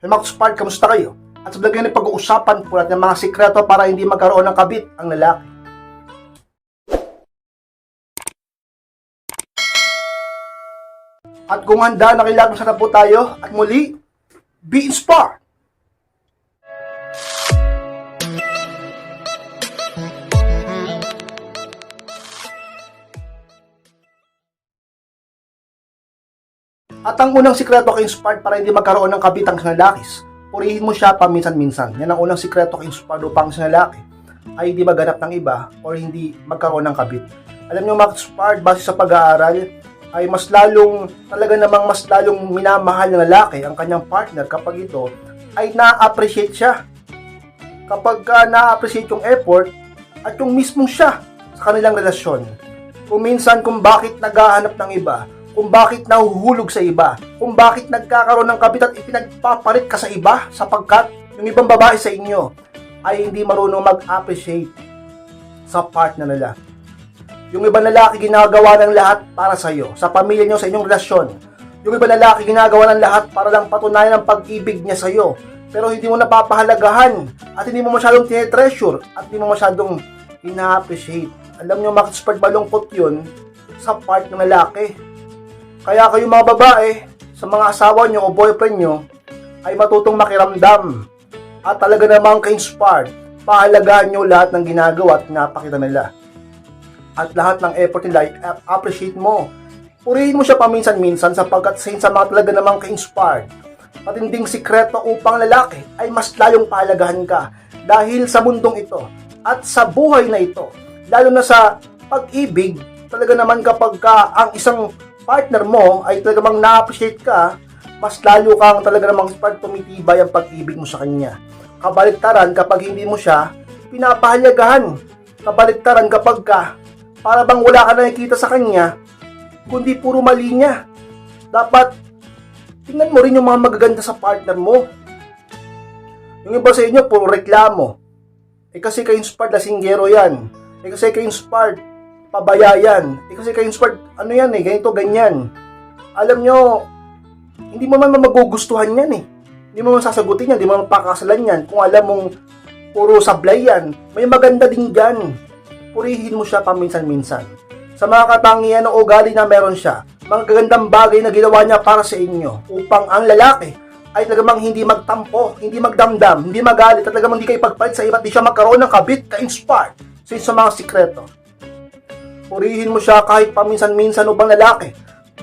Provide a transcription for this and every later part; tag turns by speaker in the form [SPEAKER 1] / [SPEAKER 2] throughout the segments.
[SPEAKER 1] Hey mga Spart, kamusta kayo? At sa vlog ngayon ay pag-uusapan po natin ang mga sikreto para hindi magkaroon ng kabit ang lalaki. At kung handa, nakilagos na po tayo at muli, be inspired! At ang unang sikreto kay Inspired para hindi magkaroon ng kabitang sa lalakis, purihin mo siya paminsan-minsan. Yan ang unang sikreto kay Inspired upang sa lalaki ay hindi maganap ng iba or hindi magkaroon ng kabit. Alam niyo mga Inspired, base sa pag-aaral, ay mas lalong, talaga namang mas lalong minamahal ng lalaki ang kanyang partner kapag ito ay na-appreciate siya. Kapag ka na-appreciate yung effort at yung mismong siya sa kanilang relasyon. Kung minsan kung bakit naghahanap ng iba, kung bakit nahuhulog sa iba, kung bakit nagkakaroon ng kabit at ipinagpapalit ka sa iba sapagkat yung ibang babae sa inyo ay hindi marunong mag-appreciate sa partner nila. Yung ibang lalaki ginagawa ng lahat para sa iyo, sa pamilya niyo, sa inyong relasyon. Yung ibang lalaki ginagawa ng lahat para lang patunayan ang pag-ibig niya sa iyo. Pero hindi mo napapahalagahan at hindi mo masyadong tinetreasure at hindi mo masyadong ina-appreciate. Alam niyo, Spurt, malungkot yun sa part ng lalaki. Kaya kayo mga babae, sa mga asawa nyo o boyfriend nyo, ay matutong makiramdam. At talaga namang ka-inspired, pahalagahan nyo lahat ng ginagawa at pinapakita nila. At lahat ng effort nila, appreciate mo. Purihin mo siya paminsan-minsan sapagkat sa sa mga talaga namang ka-inspired. Matinding sikreto upang lalaki ay mas layong pahalagahan ka dahil sa mundong ito at sa buhay na ito, lalo na sa pag-ibig, talaga naman kapag ka ang isang partner mo ay talaga bang na-appreciate ka, mas lalo kang talaga namang pag tumitibay ang pag-ibig mo sa kanya. Kabaliktaran kapag hindi mo siya pinapahalagahan. Kabaliktaran kapag ka para bang wala ka nakikita sa kanya, kundi puro mali niya. Dapat tingnan mo rin yung mga magaganda sa partner mo. Yung iba sa inyo, puro reklamo. Eh kasi kayo inspired, lasinggero yan. Eh kasi kayo inspired, pabaya yan. Eh kasi kayo inspired, ano yan eh, ganito, ganyan. Alam nyo, hindi mo man magugustuhan yan eh. Hindi mo man sasagutin yan, hindi mo man pakakasalan yan. Kung alam mong puro sablay yan, may maganda din dyan. Purihin mo siya paminsan-minsan. Sa mga katangian o ugali na meron siya, mga gagandang bagay na ginawa niya para sa inyo upang ang lalaki ay talagang hindi magtampo, hindi magdamdam, hindi magalit, at talagang hindi kayo pagpalit sa iba di siya magkaroon ng kabit ka-inspired sa sa mga sikreto. Purihin mo siya kahit paminsan-minsan upang lalaki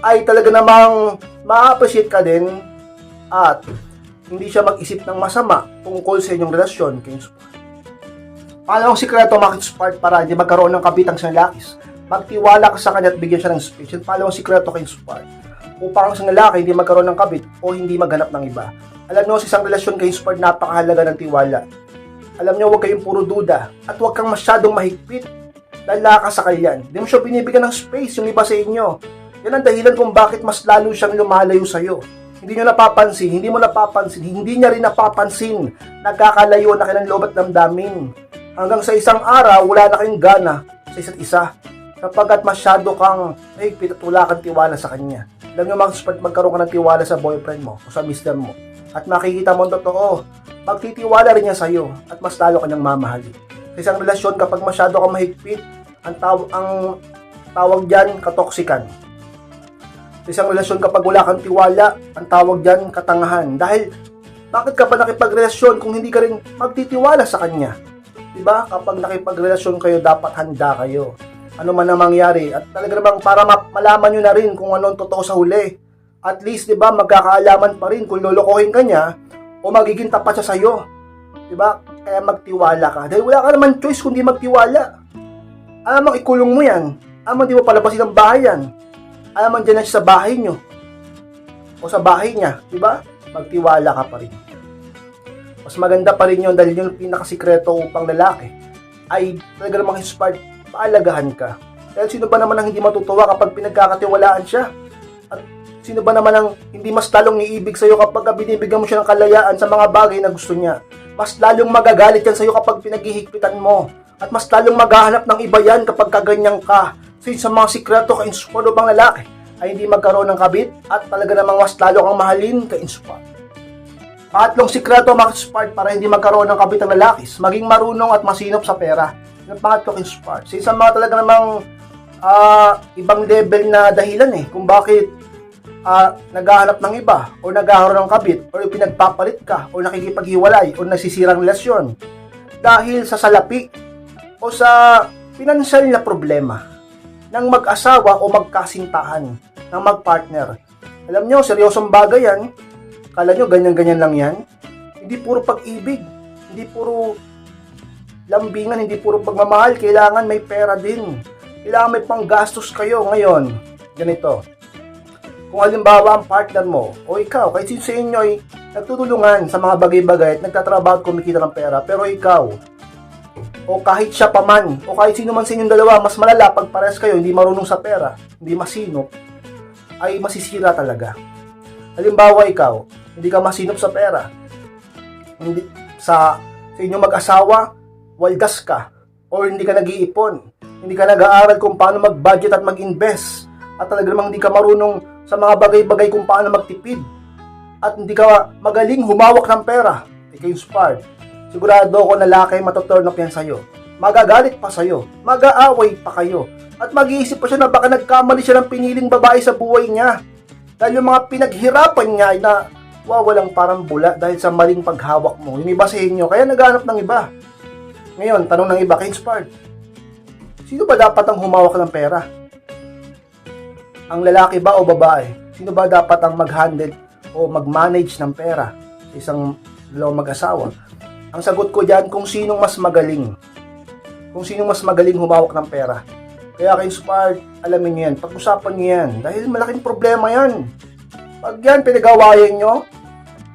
[SPEAKER 1] ay talaga namang ma-appreciate ka din at hindi siya mag-isip ng masama tungkol sa inyong relasyon ka-inspired. Paano ang sikreto makit-spark para hindi magkaroon ng kabitang sa lalakis? Magtiwala ka sa kanya at bigyan siya ng space. Yan paano ang sikreto kay spark? Upang ang isang lalaki hindi magkaroon ng kabit o hindi maghanap ng iba. Alam nyo, sa isang relasyon kay spark, napakahalaga ng tiwala. Alam nyo, huwag kayong puro duda at huwag kang masyadong mahigpit. Lalakas sa kalyan. Hindi mo siya binibigyan ng space yung iba sa inyo. Yan ang dahilan kung bakit mas lalo siyang lumalayo sa'yo. Hindi nyo napapansin, hindi mo napapansin, hindi niya rin napapansin. Nagkakalayo na kayo ng loob at damdamin hanggang sa isang araw, wala na kayong gana sa isa't isa sapagkat masyado kang mahigpit at wala kang tiwala sa kanya. Alam nyo, mag magkaroon ka ng tiwala sa boyfriend mo o sa mister mo at makikita mo ang totoo, magtitiwala rin niya sa iyo at mas lalo kanyang mamahalin. Sa isang relasyon, kapag masyado kang mahigpit, ang, taw ang tawag dyan, katoksikan. Sa isang relasyon, kapag wala kang tiwala, ang tawag dyan, katangahan. Dahil, bakit ka pa nakipagrelasyon kung hindi ka rin magtitiwala sa kanya? Diba? Kapag nakipagrelasyon kayo, dapat handa kayo. Ano man ang mangyari. At talaga namang para ma- malaman nyo na rin kung ano ang totoo sa huli. At least, diba, magkakaalaman pa rin kung lolokohin ka niya o magiging tapat siya sa'yo. Diba? Kaya magtiwala ka. Dahil wala ka naman choice kundi magtiwala. Alam mo, ikulong mo yan. Mo, di mo palabasin ang bahay yan. Alam mo, dyan na siya sa bahay nyo. O sa bahay niya. Diba? Magtiwala ka pa rin mas maganda pa rin yun dahil yung pinakasikreto upang lalaki ay talaga namang inspired, paalagahan ka. Dahil sino ba naman ang hindi matutuwa kapag pinagkakatiwalaan siya? At sino ba naman ang hindi mas lalong iibig sa'yo kapag binibigyan mo siya ng kalayaan sa mga bagay na gusto niya? Mas lalong magagalit yan sa'yo kapag pinaghihigpitan mo. At mas lalong maghahanap ng iba yan kapag kaganyan ka. Yun sa mga sikreto ka-inspire bang lalaki ay hindi magkaroon ng kabit at talaga namang mas lalo kang mahalin ka-inspire. Pangatlong sikreto mga Spark para hindi magkaroon ng kabitang lalakis, maging marunong at masinop sa pera. Yung pangatlo king Spark. Sa isang mga talaga namang ah, ibang level na dahilan eh kung bakit ah, naghahanap ng iba o naghahanap ng kabit o pinagpapalit ka o nakikipaghiwalay o nasisirang relasyon dahil sa salapi o sa pinansyal na problema ng mag-asawa o magkasintahan ng magpartner. Alam nyo, seryosong bagay yan. Kala nyo, ganyan-ganyan lang yan. Hindi puro pag-ibig. Hindi puro lambingan, hindi puro pagmamahal. Kailangan may pera din. Kailangan may panggastos kayo ngayon. Ganito. Kung halimbawa ang partner mo o ikaw, kahit sa inyo ay nagtutulungan sa mga bagay-bagay at nagtatrabaho at kumikita ng pera, pero ikaw, o kahit siya pa man, o kahit sino man sa inyong dalawa, mas malala pag pares kayo, hindi marunong sa pera, hindi masinop, ay masisira talaga. Halimbawa ikaw, hindi ka masinop sa pera, hindi, sa, sa inyong mag-asawa, waldas ka, o hindi ka nag-iipon, hindi ka nag-aaral kung paano mag-budget at mag-invest, at talaga namang hindi ka marunong sa mga bagay-bagay kung paano magtipid, at hindi ka magaling humawak ng pera, ikaw smart, sigurado ako na laki matuturn up yan sa'yo. Magagalit pa sa'yo, mag-aaway pa kayo, at mag-iisip pa siya na baka nagkamali siya ng piniling babae sa buhay niya. Dahil yung mga pinaghirapan niya ay na wawalang parang bula dahil sa maling paghawak mo. Yung iba sa inyo, kaya naghanap ng iba. Ngayon, tanong ng iba, kay Spark, sino ba dapat ang humawak ng pera? Ang lalaki ba o babae? Sino ba dapat ang mag-handle o mag-manage ng pera? Isang dalawang mag-asawa. Ang sagot ko dyan, kung sinong mas magaling. Kung sinong mas magaling humawak ng pera. Kaya kayo Spark, alamin nyo yan. Pag-usapan nyo yan. Dahil malaking problema yan. Pag yan, pinagawayan nyo,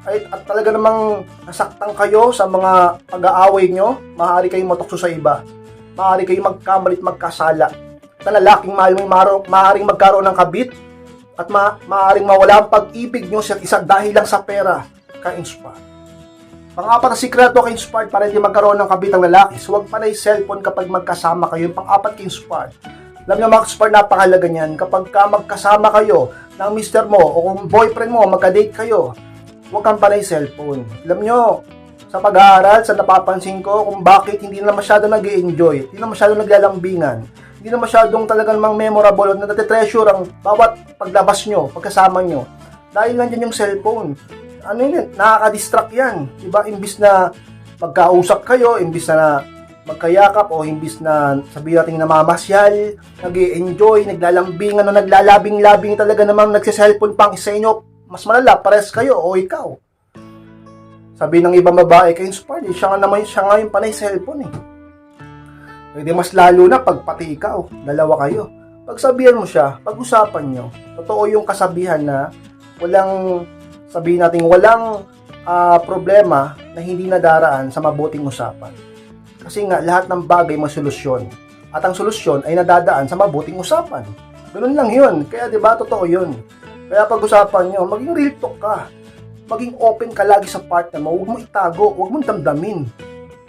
[SPEAKER 1] ay, at talaga namang nasaktan kayo sa mga pag-aaway nyo, maaari kayong matukso sa iba. Maaari kayong magkamalit magkasala. At ang lalaking maaaring, maaaring magkaroon ng kabit at ma maaaring mawala ang pag-ibig nyo sa isa dahil lang sa pera. Ka-inspire. Pang-apat na sikreto kay Inspired para hindi magkaroon ng kabitang lalaki. So, huwag panay cellphone kapag magkasama kayo. Yung pang-apat kay Inspired. Alam niyo mga Inspired, napakalaga niyan. Kapag ka magkasama kayo ng mister mo o kung boyfriend mo, magka-date kayo, huwag kang panay cellphone. Alam niyo, sa pag-aaral, sa napapansin ko kung bakit hindi na masyado nag enjoy hindi na masyado naglalambingan, hindi na masyadong talagang mang memorable na natetreasure ang bawat paglabas nyo, pagkasama nyo. Dahil nandiyan yung cellphone ano yun, nakaka-distract yan. Diba? Imbis na magkausap kayo, imbis na magkayakap o imbis na sabihin natin namamasyal, nag enjoy naglalambingan o naglalabing-labing talaga namang nagsiselfone pang isa inyo, mas malala, pares kayo o ikaw. Sabi ng ibang babae kay inspired, siya nga naman siya nga yung panay cellphone eh. Pwede mas lalo na pag pati ikaw, dalawa kayo. Pagsabihan mo siya, pag-usapan nyo, totoo yung kasabihan na walang sabihin natin walang ah, problema na hindi nadaraan sa mabuting usapan. Kasi nga, lahat ng bagay may solusyon. At ang solusyon ay nadadaan sa mabuting usapan. Ganun lang yun. Kaya di ba totoo yun. Kaya pag-usapan nyo, maging real talk ka. Maging open ka lagi sa partner mo. Huwag mo itago. Huwag mo damdamin.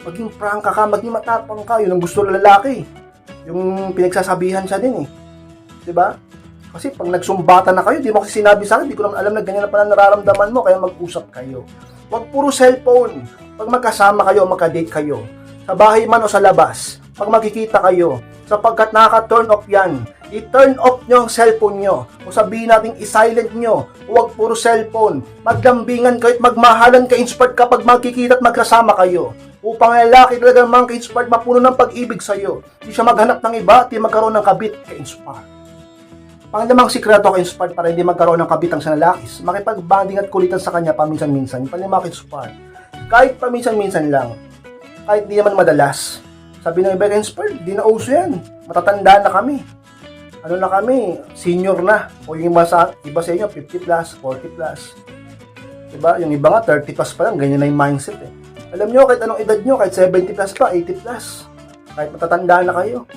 [SPEAKER 1] Maging prangka ka. Maging matapang ka. Yun ang gusto ng lalaki. Yung pinagsasabihan siya din eh. Di ba? Kasi pag nagsumbatan na kayo, di mo kasi sinabi sa akin, di ko naman alam na ganyan na pala nararamdaman mo, kaya mag-usap kayo. Huwag puro cellphone. Pag magkasama kayo, magka-date kayo, sa bahay man o sa labas, pag magkikita kayo, sapagkat nakaka-turn off yan, i-turn off nyo ang cellphone nyo. O sabihin natin, i-silent nyo. Huwag puro cellphone. Maglambingan kayo at magmahalan ka inspired kapag magkikita at magkasama kayo. Upang ang lalaki talaga mga ka-inspired mapuno ng pag-ibig sa'yo. Hindi siya maghanap ng iba di magkaroon ng kabit ka-inspired. Pangalamang sikreto kay Inspired para hindi magkaroon ng kabitang sa lalakis, makipagbanding at kulitan sa kanya paminsan-minsan, panlimang Inspired. Kahit paminsan-minsan lang, kahit di naman madalas. Sabi ng iba kay Inspired, di na uso yan. Matatanda na kami. Ano na kami, senior na. O yung iba sa, iba sa inyo, 50 plus, 40 plus. Diba? Yung iba nga, 30 plus pa lang, ganyan na yung mindset eh. Alam nyo, kahit anong edad nyo, kahit 70 plus pa, 80 plus. Kahit matatanda na kayo.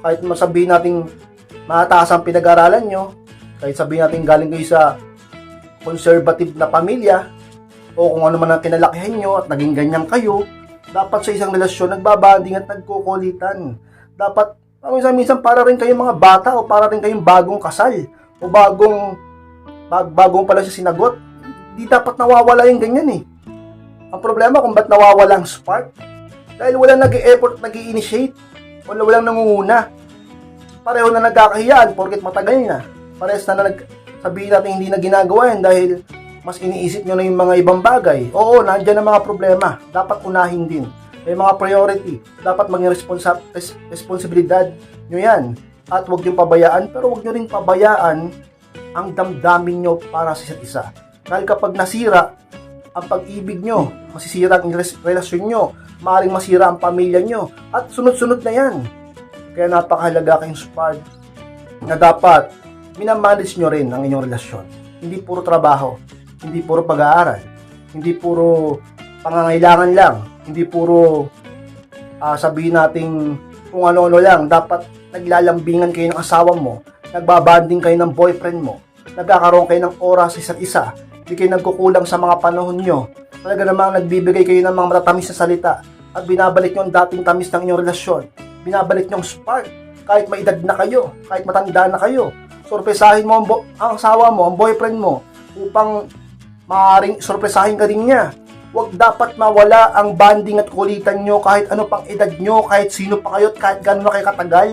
[SPEAKER 1] Kahit masabihin nating mataas ang pinag-aralan nyo, kahit sabihin natin galing kayo sa conservative na pamilya, o kung ano man ang kinalakihan nyo at naging ganyan kayo, dapat sa isang relasyon, nagbabanding at nagkukulitan. Dapat, minsan-minsan para rin kayong mga bata o para rin kayong bagong kasal o bagong bag, bagong pala siya sinagot. Di dapat nawawala yung ganyan eh. Ang problema kung ba't nawawala ang spark? Dahil walang nag-e-effort, nag initiate wala walang nangunguna. Pareho na nagkakahiyaan porket matagal na. Parehas na, na nag, sabihin natin hindi na ginagawa yan dahil mas iniisip nyo na yung mga ibang bagay. Oo, nandiyan ang mga problema. Dapat unahin din. May mga priority. Dapat maging responsa- res- responsibilidad nyo yan. At huwag nyo pabayaan, pero huwag nyo rin pabayaan ang damdamin nyo para sa isa't isa. Dahil kapag nasira ang pag-ibig nyo, masisira ang res- relasyon nyo, maaaring masira ang pamilya nyo, at sunod-sunod na yan. Kaya napakahalaga kayong spark na dapat minamanage nyo rin ang inyong relasyon. Hindi puro trabaho, hindi puro pag-aaral, hindi puro pangangailangan lang, hindi puro ah, sabihin nating kung ano-ano lang. Dapat naglalambingan kayo ng asawa mo, nagbabanding kayo ng boyfriend mo, nagkakaroon kayo ng oras sa isa't isa, hindi kayo nagkukulang sa mga panahon nyo. Talaga namang nagbibigay kayo ng mga matatamis na salita at binabalik nyo ang dating tamis ng inyong relasyon. Binabalik nyo ang spark kahit may edad na kayo, kahit matanda na kayo. Sorpresahin mo ang, bo- ang asawa mo, ang boyfriend mo upang maaaring sorpresahin ka din niya. Huwag dapat mawala ang banding at kulitan nyo kahit ano pang edad nyo, kahit sino pa kayo at kahit gano'n kayo katagal.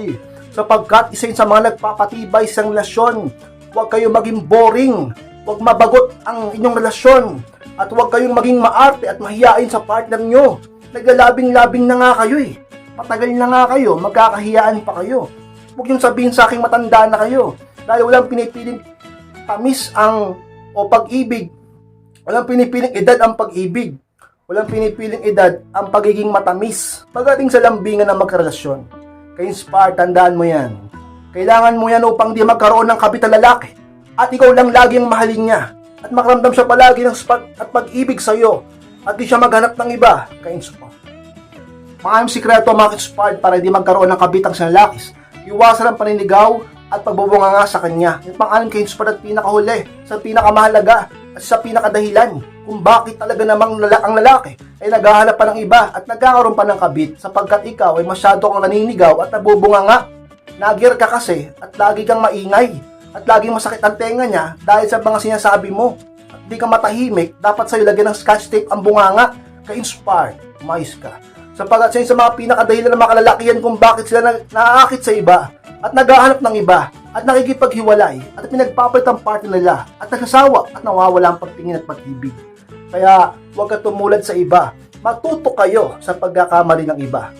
[SPEAKER 1] Sapagkat isa yun sa mga nagpapatibay sa relasyon. Huwag kayo maging boring. Huwag mabagot ang inyong relasyon. At huwag kayong maging maarte at mahiyain sa partner nyo. Naglalabing-labing na nga kayo eh. Matagal na nga kayo, magkakahiyaan pa kayo. Huwag yung sabihin sa aking matanda na kayo. Dahil walang pinipiling tamis ang o pag-ibig. Walang pinipiling edad ang pag-ibig. Walang pinipiling edad ang pagiging matamis. Pagdating sa lambingan ng magkarelasyon. Kaya Spar, tandaan mo yan. Kailangan mo yan upang di magkaroon ng kabit na lalaki. At ikaw lang lagi ang mahalin niya. At makaramdam siya palagi ng spark at pag-ibig sa iyo. At di siya maghanap ng iba. Kaya Spar. Maayong sikreto ang mga inspired para hindi magkaroon ng kabitang sa lalakis. Iwasan ang paninigaw at pagbubunga nga sa kanya. Yung pang-anim kay inspired at pinakahuli, sa pinakamahalaga at sa pinakadahilan kung bakit talaga namang lala- ang lalaki ay naghahanap pa ng iba at nagkakaroon pa ng kabit sapagkat ikaw ay masyado kang naninigaw at nabubunga nga. Nagir ka kasi at lagi kang maingay at laging masakit ang tenga niya dahil sa mga sinasabi mo. At di ka matahimik, dapat sa'yo lagyan ng scotch tape ang bunganga. Ka-inspired, mais ka sapagat siya sa mga pinakadahilan ng mga kalalakihan kung bakit sila na, naaakit sa iba at naghahanap ng iba at nakikipaghiwalay at pinagpapalit ang partner nila at nagsasawa at nawawala ang pagtingin at pag-ibig. Kaya huwag ka tumulad sa iba. Matuto kayo sa pagkakamali ng iba.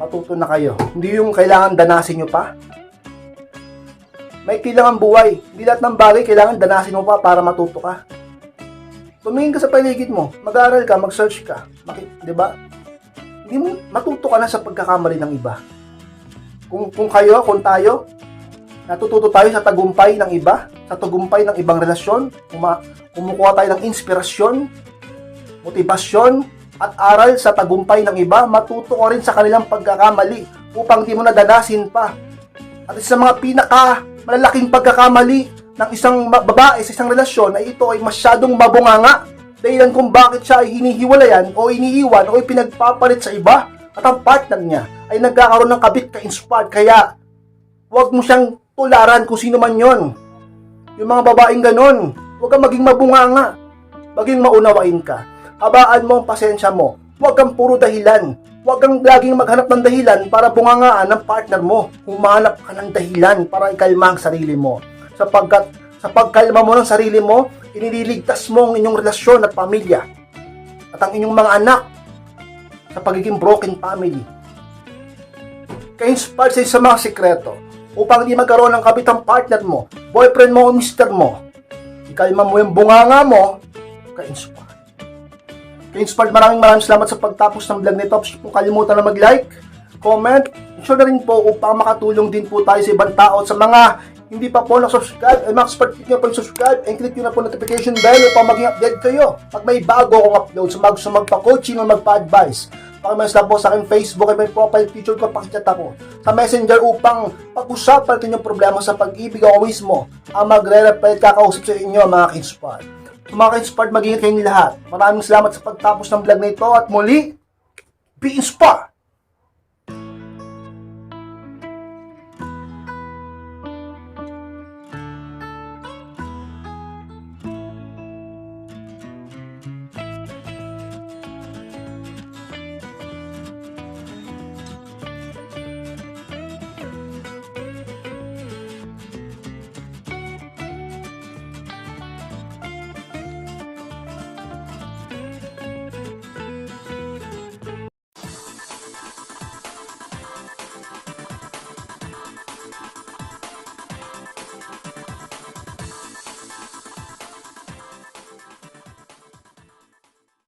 [SPEAKER 1] Matuto na kayo. Hindi yung kailangan danasin nyo pa. May kailangan buhay. Hindi lahat ng bagay kailangan danasin mo pa para matuto ka. Tumingin ka sa paligid mo. Mag-aaral ka, mag-search ka. Maki- 'di ba? Hindi mo matuto ka na sa pagkakamali ng iba. Kung, kung kayo, kung tayo, natututo tayo sa tagumpay ng iba, sa tagumpay ng ibang relasyon, kuma, kumukuha tayo ng inspirasyon, motibasyon, at aral sa tagumpay ng iba, matuto ka rin sa kanilang pagkakamali upang di mo nadanasin pa. At sa mga pinaka malalaking pagkakamali ng isang babae sa isang relasyon ay ito ay masyadong mabunganga dahilan kung bakit siya ay hinihiwalayan o iniiwan o pinagpapalit sa iba at ang partner niya ay nagkakaroon ng kabit ka-inspired kaya huwag mo siyang tularan kung sino man yon. Yung mga babaeng ganon, huwag kang maging mabunganga, maging maunawain ka. Habaan mo ang pasensya mo, huwag kang puro dahilan, huwag kang laging maghanap ng dahilan para bungangaan ng partner mo. Humanap ka ng dahilan para ikalma ang sarili mo. Sapagkat sa pagkalma mo ng sarili mo, inililigtas mo ang inyong relasyon at pamilya at ang inyong mga anak sa pagiging broken family. Ka-inspire sa mga sekreto upang hindi magkaroon ng kabitang partner mo, boyfriend mo o mister mo. Ikalma mo yung bunganga mo, ka-inspire. Ka-inspired maraming maraming salamat sa pagtapos ng vlog nito. Kung kalimutan na mag-like, comment, ensure na rin po upang makatulong din po tayo sa ibang tao at sa mga hindi pa po na-subscribe, ay mag-click nyo po subscribe and click nyo na po notification bell upang maging update kayo pag may bago akong upload sa mag magpa-coaching o magpa-advise. Pakimalas lang po sa aking Facebook at may profile picture ko, pakichat ako sa messenger upang pag-usapan natin yung problema sa pag-ibig ako mismo ang magre-reply kakausap sa inyo mga ka-inspired. So, mga ka-inspired, mag-ingat kayong lahat. Maraming salamat sa pagtapos ng vlog na ito at muli, be inspired!